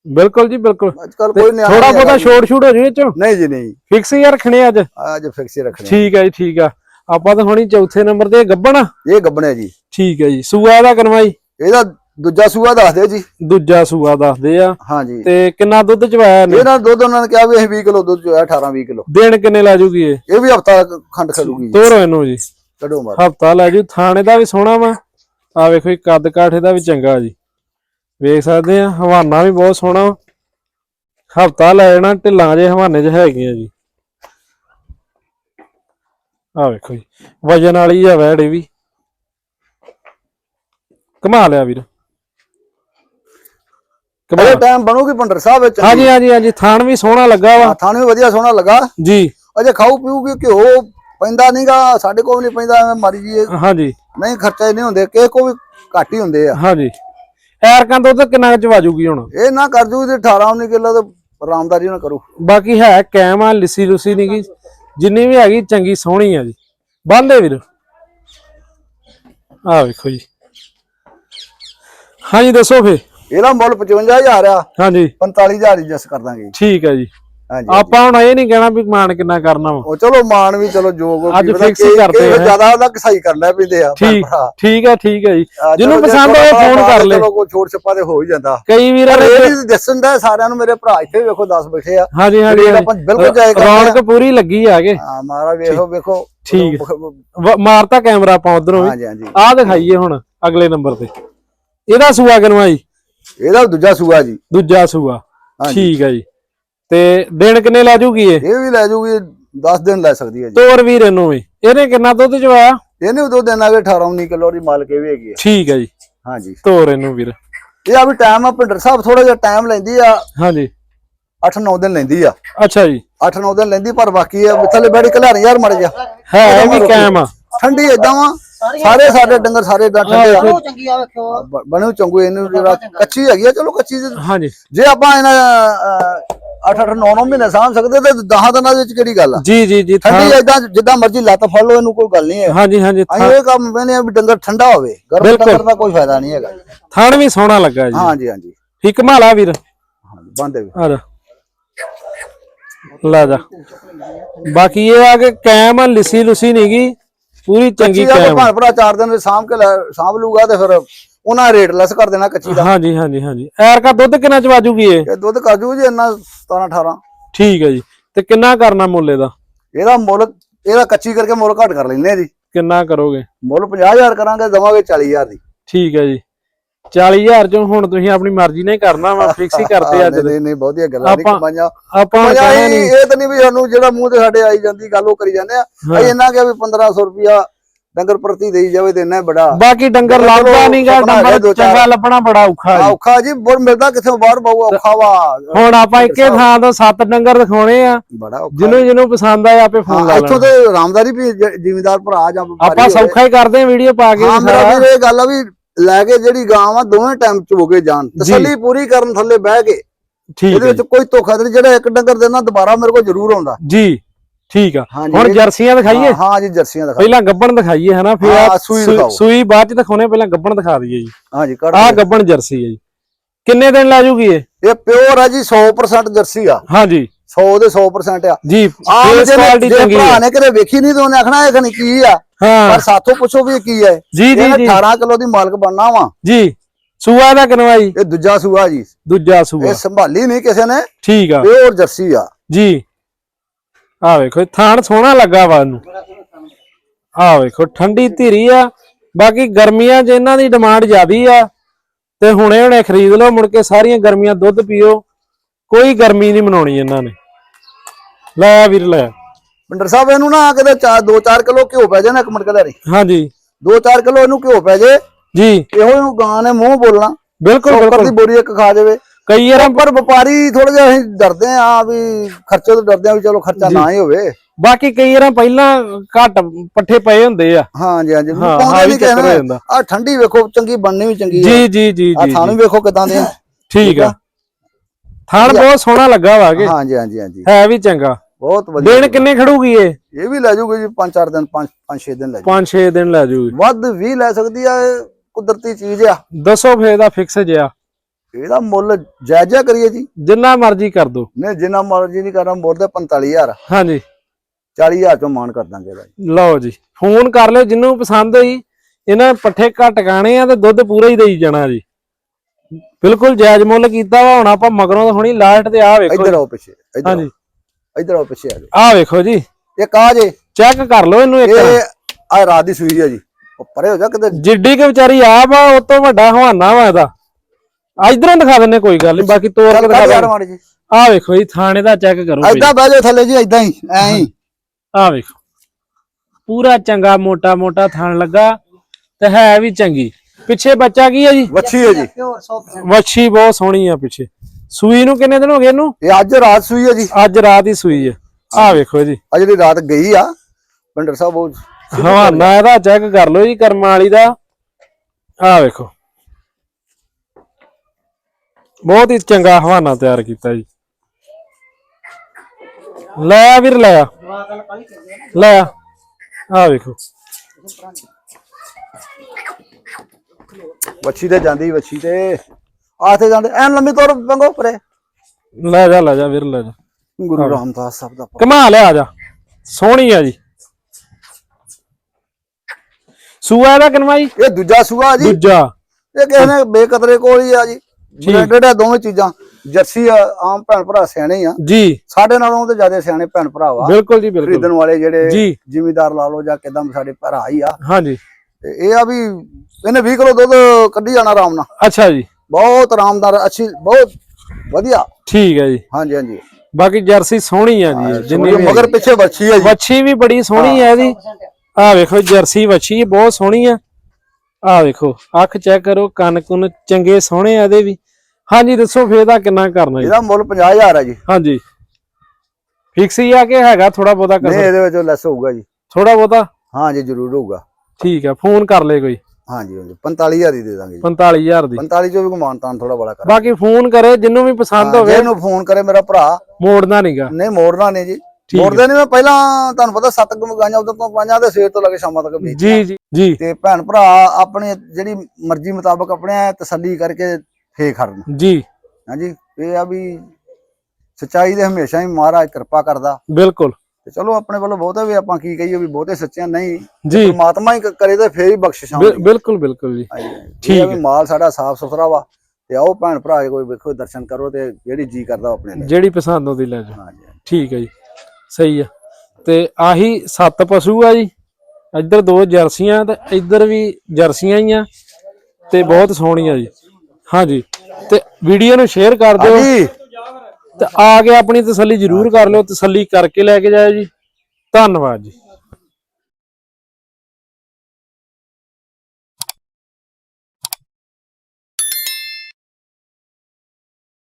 ਬਿਲਕੁਲ ਜੀ ਬਿਲਕੁਲ।
ਕੋਈ ਨਿਆਣਾ
ਥੋੜਾ ਬਹੁਤਾ ਛੋਟ ਛੂਟ ਹੋ ਜੂ ਇਹ ਚੋਂ।
ਨਹੀਂ ਜੀ ਨਹੀਂ।
ਫਿਕਸ ਹੀ ਰੱਖਣੇ ਅੱਜ?
ਅੱਜ ਫਿਕਸ ਹੀ ਰੱਖਣੇ
ਠੀਕ ਹੈ ਜੀ ਠੀਕ ਆ। ਆਪਾਂ ਤਾਂ ਹੁਣੀ ਚੌਥੇ ਨੰਬਰ ਤੇ ਗੱਬਣ।
ਇਹ ਗੱਬਣੇ ਜੀ।
ਠੀਕ ਹੈ ਜੀ। ਸੂਆ ਦਾ ਕਰਵਾਈ?
ਇਹਦਾ ਦੂਜਾ ਸੂਆ ਦੱਸ ਦਿਓ ਜੀ।
ਦੂਜਾ ਸੂਆ ਦੱਸਦੇ ਆ।
ਹਾਂਜੀ।
ਤੇ ਕਿੰਨਾ ਦੁੱਧ ਚਵਾਇਆ ਨੇ
ਇਹਨਾਂ? ਦੁੱਧ ਉਹਨਾਂ ਨੇ ਕਿਹਾ ਵੀ ਅਸੀਂ 20 ਕਿਲੋ ਦੁੱਧ ਚੋਇਆ 18 20 ਕਿਲੋ।
ਦਿਨ ਕਿੰਨੇ ਲੈ ਜੂਗੀ ਇਹ?
ਇਹ ਵੀ ਹਫਤਾ ਖੰਡ ਖੜੂਗੀ ਜੀ।
ਤੋਰੋ ਇਹਨੂੰ ਜੀ।
ਕੱਢੋ ਮਾਰ।
ਹਫਤਾ ਲੈ ਜੂ। ਥਾਣੇ ਦਾ ਵੀ ਸੋਹਣਾ ਵਾ। ਆ ਵੇਖੋ ਇਹ ਕੱਦ ਕਾਠੇ ਦਾ ਵੀ ਚੰਗਾ ਜੀ। ਵੇਖ ਸਕਦੇ ਆ ਹਵਾਨਾ ਵੀ ਬਹੁਤ ਸੋਹਣਾ ਹਫਤਾ ਲੈ ਜਾਣਾ ਢਿੱਲਾਂ ਜੇ ਹਵਾਨੇ 'ਚ ਹੈਗੀਆਂ ਜੀ। ਆ ਵੇਖੋ ਜੀ ਵਜਨ ਵਾਲੀ ਆ ਵੈੜ ਇਹ ਵੀ। ਕਮਾ ਲਿਆ ਵੀਰ।
ਬੜੇ ਟਾਈਮ ਬਣੂਗੀ ਭੰਡਰ ਸਾਹਿਬ ਵਿੱਚ।
ਹਾਂਜੀ ਹਾਂਜੀ ਹਾਂਜੀ ਥਾਣ ਵੀ ਸੋਹਣਾ ਲੱਗਾ ਵਾ।
ਥਾਣੇ ਵੀ ਵਧੀਆ ਸੋਹਣਾ ਲੱਗਾ।
ਜੀ।
ਅਜੇ ਖਾਊ ਪੀਊਗੀ ਘਿਓ ਪੈਂਦਾ ਨਹੀਂਗਾ ਸਾਡੇ ਕੋਲ ਨਹੀਂ ਪੈਂਦਾ ਮਾਰੀ ਜੀ
ਹਾਂਜੀ।
ਨਹੀਂ ਖਰਚੇ ਨਹੀਂ ਹੁੰਦੇ ਕਿਸੇ ਕੋ ਵੀ ਘੱਟ ਹੀ ਹੁੰਦੇ ਆ।
ਹਾਂਜੀ। ਐਰਕਾਂ ਦੁੱਧ ਕਿੰਨਾ ਕੁ ਚ ਵਾਜੂਗੀ ਹੁਣ?
ਇਹ ਨਾ ਕਰ ਜੂ ਤੇ 18 19 ਕਿਲੋ ਤੇ ਆਰਾਮਦਾਰੀ ਨਾਲ ਕਰੂ।
ਬਾਕੀ ਹੈ ਕੈਮ ਆ ਲਿੱਸੀ ਲੁੱਸੀ ਨੀ ਗੀ। ਜਿੰਨੀ ਵੀ ਹੈਗੀ ਚੰਗੀ ਸੋਹਣੀ ਆ ਜੀ। ਬੰਦੇ ਵੀਰ। ਆ ਵੇਖੋ ਜੀ। ਹਾਂਜੀ ਦੱਸੋ ਫੇ
ਇਹਦਾ ਮੁੱਲ 55000 ਆ।
ਹਾਂਜੀ।
45000 ਹੀ ਜਸ ਕਰ ਦਾਂਗੇ। ਜੀ।
ਠੀਕ ਹੈ ਜੀ।
ਹਾਂਜੀ
ਆਪਾਂ ਹੁਣ ਇਹ ਨਹੀਂ ਕਹਿਣਾ ਵੀ ਮਾਨ ਕਿੰਨਾ ਕਰਨਾ ਵਾ।
ਉਹ ਚਲੋ ਮਾਨ ਵੀ ਚਲੋ ਜੋਗ
ਅੱਜ ਹੀ ਕਰਦੇ ਆ।
ਜ਼ਿਆਦਾ ਉਹਦਾ ਕਸਾਈ ਕਰਨਾ ਪੈਂਦੇ ਆ
ਠੀਕ। ਠੀਕ ਹੈ ਠੀਕ ਹੈ ਜੀ। ਜਿਹਨੂੰ
ਜੇ
ਪਸੰਦ ਹੋਏ ਫੋਨ ਕਰ ਲੈ।
ਚਲੋ ਕੋਈ ਛੋਟ ਛੱਪਾ ਤੇ ਹੋ ਹੀ ਜਾਂਦਾ।
ਕਈ ਵੀਰਾਂ ਨੇ
ਇਹ ਵੀ ਦੱਸਣ ਦਾ ਸਾਰਿਆਂ ਨੂੰ ਮੇਰੇ ਭਰਾ ਇੱਥੇ ਵੇਖੋ 10 ਬੈਠੇ ਆ।
ਹਾਂਜੀ ਹਾਂਜੀ
ਆਪਾਂ ਬਿਲਕੁਲ ਆ।
ਰੌਣਕ ਪੂਰੀ ਲੱਗੀ ਆ ਕੇ
ਹਾਂ ਮਾਰਾ ਵੇਖੋ ਵੇਖੋ।
ਠੀਕ। ਮਾਰਤਾ ਕੈਮਰਾ ਆਪਾਂ ਉਧਰੋਂ ਵੀ।
ਹਾਂਜੀ ਹਾਂਜੀ।
ਆਹ ਦਿਖਾਈਏ ਹੁਣ ਅਗਲੇ ਨੰਬਰ ਤੇ। ਇਹਦਾ ਸੂਆ ਕਿਨਵਾ ਜੀ
ਇਹਦਾ ਦੂਜਾ ਸੂਆ ਜੀ।
ਦੂਜਾ ਸੂਆ।
ਹਾਂਜੀ।
ਠੀਕ ਹੈ ਜੀ। ਤੇ ਦਿਨ ਕਿੰਨੇ ਲਾ ਜੂਗੀ ਇਹ?
ਇਹ ਵੀ ਲੈ ਜੂਗੀ 10 ਦਿਨ ਲੈ ਸਕਦੀ ਹੈ ਜੀ।
ਤੋਰ ਵੀਰ ਇਹਨੂੰ ਵੀ। ਇਹਨੇ ਕਿੰਨਾ ਦੁੱਧ ਚਵਾਇਆ?
ਇਹਨੇ ਉਦੋਂ ਦਿਨ ਆਗੇ 18 19 ਕਿਲੋ ਦੀ ਮਾਲਕ ਵੀ ਹੈਗੀ ਆ।
ਠੀਕ ਹੈ ਜੀ।
ਹਾਂਜੀ।
ਤੋਰ ਇਹਨੂੰ ਵੀਰ।
ਇਹ ਆ ਵੀ ਟਾਈਮ ਆ ਭਿੰਡਰ ਸਾਹਿਬ ਥੋੜਾ ਜਿਹਾ ਟਾਈਮ ਲੈਂਦੀ ਆ।
ਹਾਂਜੀ।
8-9 ਦਿਨ ਲੈਂਦੀ ਆ।
ਅੱਛਾ ਜੀ।
8-9 ਦਿਨ ਲੈਂਦੀ ਪਰ ਬਾਕੀ ਆ ਥੱਲੇ ਬੈਠੀ ਘਲਾਰੀ ਯਾਰ ਮੜ ਜਾ
ਹੈ ਇਹ ਵੀ ਕਾਇਮ ਆ।
ਠੰਡੀ ਏਦਾਂ ਵਾ। ਸਾਰੇ ਸਾਡੇ ਡੰਗਰ ਸਾਰੇ ਏਦਾਂ ਠੰਡੇ ਆ।
ਚੰਗੀ
ਬਣੂ ਚੰਗੂ ਇਹਨੂੰ ਜਿਹੜਾ ਕੱਚੀ ਹੈਗੀ ਆ ਚਲੋ ਕੱਚੀ
ਹਾਂਜੀ।
ਜੇ ਆਪਾਂ ਇਹਨਾਂ 8-8 9-9 ਮਹੀਨੇ ਸਾਂਭ ਸਕਦੇ ਤੇ 10 ਦਿਨਾਂ ਵਿੱਚ ਕਿਹੜੀ ਗੱਲ ਆ?
ਜੀ ਜੀ ਜੀ
ਠੰਡੀ ਏਦਾਂ ਜਿੱਦਾਂ ਮਰਜ਼ੀ ਲੱਤ ਫੜ ਲਓ ਇਹਨੂੰ ਕੋਈ ਗੱਲ ਨਹੀਂ ਹੈ।
ਹਾਂਜੀ ਹਾਂਜੀ
ਅਸੀਂ ਇਹ ਕੰਮ ਕਹਿੰਦੇ ਆ ਵੀ ਡੰਗਰ ਠੰਡਾ ਹੋਵੇ ਗਰਮ। ਡੰਗਰ ਦਾ ਕੋਈ ਫਾਇਦਾ ਨਹੀਂ ਹੈਗਾ।
ਥਣ ਵੀ ਸੋਹਣਾ ਲੱਗਾ ਜੀ।
ਹਾਂਜੀ ਹਾਂਜੀ।
ਠੀਕ ਮਾਲਾ ਵੀਰ।
ਹਾਂਜੀ ਬੰਦੇ
ਆ ਜਾ ਲੈ ਜਾ। ਬਾਕੀ ਇਹ ਆ ਕਿ ਕਾਇਮ ਆ ਲਿੱਸੀ ਲੁੱਸੀ ਨਹੀਂਗੀ ਪੂਰੀ ਚੰਗੀ ਕਾਇਮ।
ਭਾਂ ਭਰਾ ਚਾਰ ਦਿਨ ਸਾਂਭ ਕੇ ਲੈ- ਸਾਂਭ ਲੂਗਾ ਤੇ ਫਿਰ ਉਹਨਾਂ ਰੇਟ ਲੈਸ ਕਰ ਦੇਣਾ ਕੱਚੀ ਦਾ।
ਹਾਂਜੀ ਹਾਂਜੀ ਹਾਂਜੀ। ਐਰਕਾ ਦੁੱਧ ਕਿੰਨਾ ਚ ਵਾਜੂਗੀ ਇਹ?
ਇਹ ਦੁੱਧ ਕਾਜੂ ਜੀ ਇੰਨਾ 17 18
ਠੀਕ ਹੈ ਜੀ। ਤੇ ਕਿੰਨਾ ਕਰਨਾ ਮੁੱਲ ਇਹਦਾ?
ਇਹਦਾ ਮੁੱਲ ਇਹਦਾ ਕੱਚੀ ਕਰਕੇ ਮੁੱਲ ਘੱਟ ਕਰ ਲੈਂਦੇ ਆ ਜੀ।
ਕਿੰਨਾ ਕਰੋਗੇ?
ਮੁੱਲ 50000 ਕਰਾਂਗੇ ਦਵਾਂਗੇ 40000 ਦੀ।
ਠੀਕ ਹੈ ਜੀ। 40000 ਚੋਂ ਹੁਣ ਤੁਸੀਂ ਆਪਣੀ ਮਰਜ਼ੀ ਨਾਲ ਹੀ ਕਰਨਾ ਵਾ ਫਿਕਸ ਹੀ ਕਰਦੇ ਅੱਜ
ਨਹੀਂ, ਨਹੀਂ ਬਹੁਤੀਆਂ ਗੱਲਾਂ ਨਹੀਂ
ਆਪਾਂ-
ਕਮਾਈਆਂ।
ਆਪਾਂ ਹੁਣ
ਕਮਾਈਆਂ
ਕਹਿਣਾ
ਹੀ-
ਨਹੀਂ।
ਇਹ ਤਾਂ ਨਹੀਂ ਵੀ ਸਾਨੂੰ ਜਿਹੜਾ ਮੂੰਹ ਤੇ ਸਾਡੇ ਆਈ ਜਾਂਦੀ ਗੱਲ ਉਹ ਕਰੀ ਜਾਂਦੇ ਆ। ਅਸੀਂ ਇੰਨਾ ਕਿ ਵੀ 1500 ਰੁਪਿਆ ਡੰਗਰ ਪ੍ਰਤੀ ਦੇਈ ਜਾਵੇ ਤੇ ਇੰਨਾ ਹੀ ਬੜਾ।
ਬਾਕੀ ਡੰਗਰ
ਚਲੋ,
ਲੱਭਦਾ ਨਹੀਂਗਾ
ਆਪਣਾ ਹੈਗਾ
ਡੰਗਰ
ਦੋ ਚਾਰ।
ਚੰਗਾ ਲੱਭਣਾ ਬੜਾ ਔਖਾ ਜੀ।
ਔਖਾ ਜੀ ਬੁਰ ਮਿਲਦਾ ਕਿੱਥੋਂ ਬਾਹਰ ਬਹੁ ਔਖਾ ਵਾ।
ਹੁਣ ਆਪਾਂ ਇੱਕੇ ਥਾਂ ਤੋਂ ਸੱਤ ਡੰਗਰ ਦਿਖਾਉਣੇ ਆ।
ਬੜਾ ਔਖਾ
ਜਿਹਨੂੰ ਜਿਹਨੂੰ ਪਸੰਦ ਆਏ ਆਪੇ ਫੋਨ ਲਾ
ਹਾਂ, ਇੱਥੋਂ
ਲੈਣਾ।
ਤੇ ਰਾਮਦਾਰੀ ਵੀ ਜ਼ਿਮੀਂਦਾਰ ਭਰਾ ਜਾਂ ਵਪਾਰੀ
ਆਪਾਂ
ਹੋਵੇ।
ਸੌਖਾ ਹੀ ਕਰਦੇ ਆ ਵੀਡੀਓ ਪਾ ਕੇ
ਹਾਂ ਮੇਰਾ
ਸਾਰਾ।
ਵੀਰ ਇਹ ਗੱਲ ਆ ਵੀ ਲੈ ਕੇ ਜਿਹੜੀ ਗਾਂ ਆ ਦੋਵੇਂ ਟਾਈਮ ਚ ਹੋ ਕੇ ਜਾਣ। ਤਸੱਲੀ ਪੂਰੀ ਕਰਨ ਥੱਲੇ ਬਹਿ ਕੇ।
ਠੀਕ
ਇਹਦੇ
ਹੈ
ਵਿੱਚ ਕੋਈ ਧੋਖਾ ਨਹੀਂ ਜਿਹੜਾ ਇੱਕ ਡੰਗਰ ਦੇਣਾ ਦੁਬਾਰਾ ਮੇਰੇ ਕੋਲ ਜ਼ਰੂਰ ਆਉਂਦਾ।
ਜੀ ਠੀਕ ਆ। ਹੁਣ ਜਰਸੀਆਂ ਦਿਖਾਈਏ।
ਹਾਂ, ਹਾਂ ਜੀ ਜਰਸੀਆਂ ਦਾ
ਪਹਿਲਾਂ ਗੱਬਣ ਦਿਖਾਈਏ ਹਨਾ? ਫਿਰ
ਹਾਂ, ਸੂਈ
ਬਾਅਦ ਚ ਦਿਖਾਉਣੇ ਪਹਿਲਾਂ ਗੱਬਣ ਦਿਖਾ ਦਈਏ ਜੀ।
ਹਾਂ ਜੀ ਦਿਓ।
ਗੱਬਣ ਜਰਸੀ ਹੈ ਜੀ। ਕਿੰਨੇ ਦਿਨ ਲਾ ਜੂਗੀ ਇਹ?
ਇਹ ਪਿਓਰ ਆ ਜੀ 100% ਜਰਸੀ ਆ।
ਹਾਂਜੀ
100 ਦੇ 100% ਆ।
ਜੀ
ਆਮ
ਕੁਆਲਿਟੀ
ਜੇ
ਚੰਗੀ
ਭਰਾ ਨੇ ਕਦੇ ਵੇਖੀ ਨਹੀਂ ਤੇ ਉਹਨੇ ਆਖਣਾ ਇਹ ਖਣੀ ਕੀ ਆ। ਪਰ ਸਾਥੋਂ ਪੁੱਛੋ ਵੀ ਕੀ ਹੈ
ਜੀ ਜੀ
ਇਹਨੇ
ਜੀ।
18 ਕਿਲੋ ਦੀ ਮਾਲਕ ਬਣਨਾ ਵਾ।
ਜੀ ਸੂਆ ਦਾ ਕਿਨਵਾ ਜੀ
ਇਹ ਦੂਜਾ ਸੂਆ ਜੀ।
ਦੂਜਾ ਸੂਆ।
ਇਹ ਸੰਭਾਲੀ ਨਹੀਂ ਕਿਸੇ ਨੇ।
ਠੀਕ ਆ।
ਪਿਓਰ ਜਰਸੀ ਆ।
ਜੀ। ਆ ਵੇਖੋ ਥਾਣ ਸੋਹਣਾ ਲੱਗਾ ਵਾ ਇਹਨੂੰ। ਆ ਵੇਖੋ ਠੰਡੀ ਧੀਰੀ ਆ। ਬਾਕੀ ਗਰਮੀਆਂ 'ਚ ਇਹਨਾਂ ਦੀ ਡਿਮਾਂਡ ਜ਼ਿਆਦੀ ਆ। ਤੇ ਹੁਣੇ ਹੁਣੇ ਖਰੀਦ ਲਓ ਮੁੜ ਕੇ ਸਾਰੀਆਂ ਗਰਮੀਆਂ ਦੁੱਧ ਪੀਓ। ਕੋਈ ਗਰਮੀ ਨਹੀਂ ਮਨਾਉਣੀ ਇਹਨਾਂ ਨੇ। ਲੈ ਆ ਵੀਰ ਲੈ
ਪਿੰਡਰ ਸਾਹਿਬ ਇਹਨੂੰ ਨਾ ਕਿਤੇ 2 4 ਕਿਲੋ ਘਿਓ ਪੈ ਜਾਣਾ ਇੱਕ ਮਿੰਟ ਕਦਾਰੀ
ਹਾਂਜੀ।
2 4 ਕਿਲੋ ਇਹਨੂੰ ਘਿਓ ਪੈ ਜੇ।
ਜੀ।
ਇਹੋ ਇਹਨੂੰ ਗਾਂ ਨੇ ਮੂੰਹ ਬੋਲਣਾ।
ਬਿਲਕੁਲ ਬਿਲਕੁਲ।
ਦੀ ਬੋਰੀ ਇੱਕ ਖਾ ਜਾਵੇ।
ਕਈ ਵਾਰ
ਪਰ ਵਪਾਰੀ ਥੋੜਾ ਜਿਹਾ ਅਸੀਂ ਡਰਦੇ ਆ ਵੀ ਖਰਚੇ ਤੋਂ ਡਰਦੇ ਆ ਵੀ ਚਲੋ ਖਰਚਾ ਨਾ ਹੀ ਹੋਵੇ।
ਬਾਕੀ ਕਈ ਵਾਰ ਪਹਿਲਾਂ ਘੱਟ ਪੱਠੇ ਪਏ ਹੁੰਦੇ ਆ।
ਹਾਂ ਜੀ ਹਾਂ ਜੀ
ਹਾਂ, ਹਾਂ,
ਪਾਉਂਦੇ ਕਹਿਣਾ
ਜਾਂਦਾ।
ਆ ਠੰਡੀ ਵੇਖੋ ਚੰਗੀ ਬਣਨੀ ਵੀ ਚੰਗੀ
ਜੀ ਜੀ ਜੀ
ਆ
ਜੀ।
ਥਾਨੂੰ ਵੇਖੋ ਕਿਦਾਂ ਦੇ ਆ।
ਠੀਕ ਆ। ਥਾਣ ਬਹੁਤ ਸੋਹਣਾ ਲੱਗਾ ਵਾਗੇ
ਹਾਂ ਜੀ ਹਾਂ ਜੀ ਹਾਂ
ਵੀ ਚੰਗਾ।
ਬਹੁਤ ਵਧੀਆ
ਦਿਨ ਕਿੰਨੇ ਖੜੂਗੀ ਇਹ?
ਇਹ ਵੀ ਲੈ ਜਾਊਗੀ ਜੀ 5-4 ਦਿਨ 5-6 ਦਿਨ ਲੈ ਜਾਊ
5-6 ਦਿਨ ਲੈ ਜੂਗੀ।
ਵੱਧ ਵੀ ਲੈ ਸਕਦੀ ਆ ਕੁਦਰਤੀ ਚੀਜ਼ ਆ।
ਦੱਸੋ ਫੇਰ ਦਾ ਫਿਕਸ ਜਿਆ
ਇਹਦਾ ਮੁੱਲ ਜਾਇਜ਼ਾ ਕਰੀਏ ਜੀ।
ਜਿੰਨਾ ਮਰਜ਼ੀ ਕਰ ਦੋ।
ਨਹੀਂ ਜਿੰਨਾ ਮਰਜ਼ੀ ਨਹੀਂ ਕਰਨਾ ਮੁੱਲ ਤੇ 45000
ਹਾਂਜੀ।
40000 ਚੋਂ ਮਾਨ ਕਰ ਦਾਂਗੇ ਜੀ।
ਲਓ ਜੀ ਫੋਨ ਕਰ ਲਿਓ ਜਿੰਨੂੰ ਪਸੰਦ ਹੋਈ ਇਹਨਾਂ ਪੱਠੇ ਘੱਟ ਗਾਣੇ ਆ ਤੇ ਦੁੱਧ ਪੂਰਾ ਹੀ ਦੇਈ ਜਾਣਾ ਜੀ। ਬਿਲਕੁਲ ਜਾਇਜ਼ ਮੁੱਲ ਕੀਤਾ ਵਾ ਹੁਣ ਆਪਾਂ ਮਗਰੋਂ ਤਾਂ ਹੁਣੀ ਲਾਸਟ ਤੇ ਆ ਵੇਖੋ
ਇੱਧਰ ਆਓ ਪਿੱਛੇ ਇੱਧਰ
ਹਾਂਜੀ।
ਇੱਧਰ ਆਓ ਪਿੱਛੇ ਆ ਜਾਓ।
ਆ ਵੇਖੋ ਜੀ।
ਇੱਕ ਆ ਜੇ।
ਚੈੱਕ ਕਰ ਲਓ ਇਹਨੂੰ ਇੱਕ
ਇਹ ਆ ਰਾਤ ਦੀ ਸੂਈ ਆ ਜੀ। ਉਹ ਪਰੇ ਹੋ ਜਾ ਕਿਤੇ।
ਜਿੱਡੀ ਕਿ ਵਿਚਾਰੀ ਆਪ ਆ ਉਹ ਤੋਂ ਵੱਡਾ ਹਵਾਨਾ ਵਾ ਇਹਦਾ। ਇਧਰੋਂ ਦਿਖਾ ਦਿੰਨੇ ਕੋਈ ਗੱਲ ਨਹੀਂ ਬਾਕੀ ਤੋਰ ਕੇ ਦਿਖਾ ਦਿੰਨੇ ਆ ਵੇਖੋ ਜੀ ਥਾਣੇ ਦਾ ਚੈੱਕ ਕਰੋ।
ਐਦਾਂ ਬਹਿ ਜਾਓ ਥੱਲੇ ਜੀ ਐਦਾਂ ਹੀ ਐਂ ਹੀ।
ਆ ਵੇਖੋ। ਪੂਰਾ ਚੰਗਾ ਮੋਟਾ ਮੋਟਾ ਥਣ ਲੱਗਾ ਤੇ ਹੈ ਵੀ ਚੰਗੀ। ਪਿੱਛੇ ਬੱਚਾ ਕੀ ਹੈ ਜੀ?
ਵੱਛੀ ਹੈ ਜੀ।
ਪਿਓਰ 100%
ਵੱਛੀ ਬਹੁਤ ਸੋਹਣੀ ਆ ਪਿੱਛੇ। ਸੂਈ ਨੂੰ ਕਿੰਨੇ ਦਿਨ ਹੋ ਗਏ ਇਹਨੂੰ?
ਇਹ ਅੱਜ ਰਾਤ ਸੂਈ ਹੈ ਜੀ।
ਅੱਜ ਰਾਤ ਹੀ ਸੂਈ ਹੈ। ਆ ਵੇਖੋ ਜੀ।
ਆ ਜਿਹੜੀ ਰਾਤ ਗਈ ਆ। ਪਿੰਡਰ ਸਾਹਿਬ ਉਹ
ਹਵਾਨਾ ਇਹਦਾ ਚੈੱਕ ਕਰ ਲਓ ਜੀ ਕਰਮਾਂ ਵਾਲੀ ਦਾ। ਆ ਵੇਖੋ। ਬਹੁਤ ਹੀ ਚੰਗਾ ਹਵਾਨਾ ਤਿਆਰ ਕੀਤਾ ਜੀ। ਲੈ ਆ ਵੀਰ ਲੈ ਲੈ ਆ ਆ ਵੇਖੋ।
ਵੱਛੀ ਤੇ ਜਾਂਦੀ ਵੱਛੀ ਤੇ। ਆ ਤੇ ਜਾਂਦੇ ਐਨ ਲੰਮੀ ਤੋਰ ਪੰਗੋ ਪਰੇ।
ਲੈ ਜਾ ਲੈ ਜਾ ਵੀਰ ਲੈ ਜਾ।
ਗੁਰੂ ਰਾਮਦਾਸ ਸਾਹਿਬ ਦਾ
ਕਮਾ ਲਿਆ ਆ ਜਾ। ਸੋਹਣੀ ਆ ਜੀ। ਸੂਆ ਦਾ ਕਿਨਵਾ ਜੀ?
ਇਹ ਦੂਜਾ ਸੂਆ ਜੀ।
ਦੂਜਾ।
ਇਹ ਕਿਸੇ ਨੇ ਬੇਕਦਰੇ ਕੋਲ ਹੀ ਆ ਜੀ। ਬ੍ਰਾਂਡਡ ਆ ਦੋਵੇਂ ਚੀਜ਼ਾਂ। ਜਰਸੀ ਆ ਆਮ ਭੈਣ ਭਰਾ ਸਿਆਣੇ ਆ।
ਜੀ।
ਸਾਡੇ ਨਾਲੋਂ ਤੇ ਜ਼ਿਆਦਾ ਸਿਆਣੇ ਭੈਣ ਭਰਾ ਵਾ।
ਬਿਲਕੁਲ ਜੀ ਬਿਲਕੁਲ।
ਖਰੀਦਣ ਵਾਲੇ ਜਿਹੜੇ ਜ਼ਿਮੀਦਾਰ ਲਾ ਲਓ ਜਾਂ ਕਿਦਾਂ ਸਾਡੇ ਭਰਾ ਹੀ ਆ।
ਹਾਂਜੀ।
ਤੇ ਇਹ ਆ ਵੀ ਇਹਨੇ 20 ਕਿਲੋ ਦੁੱਧ ਕੱਢੀ ਜਾਣਾ ਆਰਾਮ ਨਾਲ।
ਅੱਛਾ ਜੀ।
ਬਹੁਤ ਆਰਾਮਦਾਰ ਅੱਛੀ ਬਹੁਤ ਵਧੀਆ।
ਠੀਕ ਹੈ ਜੀ।
ਹਾਂਜੀ ਹਾਂਜੀ।
ਬਾਕੀ ਜਰਸੀ ਸੋਹਣੀ ਆ ਜੀ ਜਿੰਨੀ ਵੀ
ਮਗਰ ਪਿੱਛੇ ਵੱਛੀ ਆ ਜੀ।
ਵੱਛੀ ਵੀ ਬੜੀ ਸੋਹਣੀ ਹੈ। ਇਹਦੀ ਆ ਵੇਖੋ ਜਰਸੀ ਵੱਛੀ ਬਹੁਤ ਸੋਹਣੀ ਆ। ਆ ਵੇਖੋ ਅੱਖ ਚੈੱਕ ਕਰੋ ਕੰਨ ਕੁੰਨ ਚੰਗੇ ਸੋਹਣੇ ਆ ਇਹਦੇ ਵੀ। ਹਾਂਜੀ ਦੱਸੋ ਫੇਰ ਦਾ ਕਿੰਨਾ ਕਰਨਾ ਜੀ?
ਇਹਦਾ ਮੁੱਲ 50000 ਆ ਜੀ।
ਹਾਂਜੀ। ਫਿਕਸ ਹੀ ਆ ਕਿ ਹੈਗਾ ਥੋੜਾ
ਨਹੀਂ
ਕਰ?
ਇਹਦੇ ਵਿੱਚ ਲੈਸ ਹੋਊਗਾ ਜੀ।
ਥੋੜਾ ਬਹੁਤਾ?
ਹਾਂ ਜੀ ਜ਼ਰੂਰ ਹੋਊਗਾ।
ਠੀਕ ਆ ਫੋਨ ਕਰ ਲੈ ਕੋਈ।
ਹਾਂਜੀ ਹਾਂਜੀ 45000 ਦੀ ਦੇ ਦਾਂਗੇ ਜੀ।
45000 ਦੀ।
45 ਚੋਂ ਵੀ ਮਾਨਤਾਨ ਥੋੜਾ ਬੜਾ ਕਰ।
ਬਾਕੀ ਫੋਨ ਕਰੇ ਜਿੰਨੂੰ ਵੀ ਪਸੰਦ ਹੋਵੇ।
ਇਹਨੂੰ ਫੋਨ ਕਰੇ ਮੇਰਾ ਭਰਾ।
ਮੋੜਨਾ ਨਹੀਂਗਾ
ਨਹੀਂ ਮੋੜਨਾ ਨਹੀਂ ਜੀ। ਮੋੜਦੇ ਨਹੀਂ ਮੈਂ ਪਹਿਲਾਂ ਤੁਹਾਨੂੰ ਪਤਾ ਸੱਤ ਕੁ ਮਗਾਈਆਂ ਉਦੋਂ ਤੋਂ ਪੰਜਾਂ ਤੇ ਸਵੇਰ ਤੋਂ ਲੈ ਕੇ ਸ਼ਾਮਾਂ ਤੱਕ ਵੇਚ
ਜੀ ਜੀ ਜੀ।
ਤੇ ਭੈਣ ਭਰਾ ਆਪਣੇ ਜਿਹੜੀ ਮਰਜ਼ੀ ਮੁਤਾਬਕ ਆਪਣੇ ਤਸੱਲੀ ਕਰਕੇ ਫੇ ਖੜਨ।
ਜੀ।
ਹਾਂਜੀ ਇਹ ਆ ਵੀ ਸਚਾਈ ਦੇ ਹਮੇਸ਼ਾ ਹੀ ਮਹਾਰਾਜ ਕਿਰਪਾ ਕਰਦਾ।
ਬਿਲਕੁਲ।
ਤੇ ਚਲੋ ਆਪਣੇ ਵੱਲੋਂ ਬਹੁਤਾ ਵੀ ਆਪਾਂ ਕੀ ਕਹੀਏ ਵੀ ਬਹੁਤੇ ਸੱਚੇ ਨਹੀਂ
ਜੀ।
ਪਰਮਾਤਮਾ ਹੀ ਕਰੇ ਤੇ ਫੇਰ ਹੀ ਬਖਸ਼ਿਸ਼ ਆਉਂਦੀ
ਬਿਲਕੁਲ ਬਿਲਕੁਲ ਜੀ।
ਠੀਕ ਹੈ। ਮਾਲ ਸਾਡਾ ਸਾਫ਼ ਸੁਥਰਾ ਵਾ ਤੇ ਆਓ ਭੈਣ ਭਰਾ ਕੋਈ ਵੇਖੋ ਦਰਸ਼ਨ ਕਰੋ ਤੇ ਜਿਹੜੀ ਜੀ ਕਰਦਾ ਆਪਣੇ ਲਈ
ਜਿਹੜੀ ਪਸੰਦ ਆਉਂਦੀ ਲੈ ਜਾ
ਹਾਂਜੀ
ਠੀਕ ਹੈ ਜੀ। ਸਹੀ ਆ। ਤੇ ਆਹੀ ਸੱਤ ਪਸ਼ੂ ਆ ਜੀ। ਇੱਧਰ ਦੋ ਜਰਸੀਆਂ ਤੇ ਇੱਧਰ ਵੀ ਜਰਸੀਆਂ ਹੀ ਆ ਤੇ ਬਹੁਤ ਸੋਹਣੀਆਂ ਜੀ। ਹਾਂਜੀ। ਤੇ ਵੀਡੀਓ ਨੂੰ ਸ਼ੇਅਰ ਕਰ ਦਿਓ। ਤੇ ਆ ਕੇ ਆਪਣੀ ਤਸੱਲੀ ਜ਼ਰੂਰ ਕਰ ਲਿਓ, ਤਸੱਲੀ ਕਰਕੇ ਲੈ ਕੇ ਜਾਇਓ ਜੀ। ਧੰਨਵਾਦ ਜੀ।